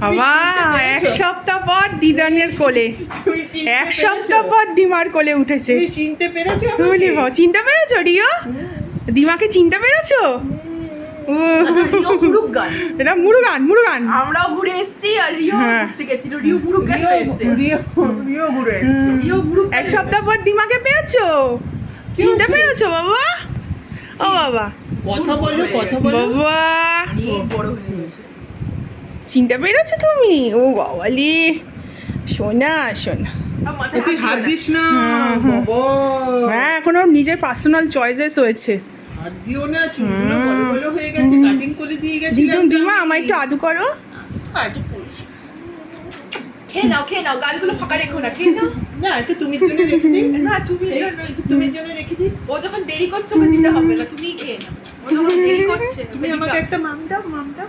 বাবা এক সপ্তাহ পর দিদানের কোলে। এক সপ্তাহ পর দিমার কোলে উঠেছে। চিনতে পেরেছ বলি চিনতে পেরেছ রিও? দিমাকে চিনতে পেরেছ? ও। রিও মুরুগ গান। এটা মুরুগান মুরুগান আমরাও ঘুরে এসেছি আর রিও। ঘুরতে রিও মুরুগ এসেছে। রিও- রিও ঘুরে রিও মুরুগ এক সপ্তাহ পর দিমাকে পেয়েছ? চিনতে পেরেছ বাবা? ও বাবা। কথা বলো কথা বলো। বাবা। বড় হয়ে গেছে। চিনতে পেরেছ তুমি? ও বাবালি সোনা সোনা। তুই হাত না। দিস না হুম, হুম। হ্যাঁ এখন ওর নিজের পার্সোনাল চয়েসেস হয়েছে। হাত দিও না চুলগুলো বড় বড় হয়ে গেছে কাটিং করে দিয়ে গেছি দিদুন দিমা আমার একটু আদু করো। খেয়ে নাও খেয়ে নাও গালগুলো ফাঁকা রেখো না খেয়ে নাও। না এটা তুমি জন্য রেখে দিই। না তুমি তুমি জন্য রেখে দিই। ও যখন দেরি করছে ওকে দিতে হবে না তুমি খেয়ে নাও। ও যখন দেরি করছে তুমি আমাকে একটা মাম দাও মাম দাও।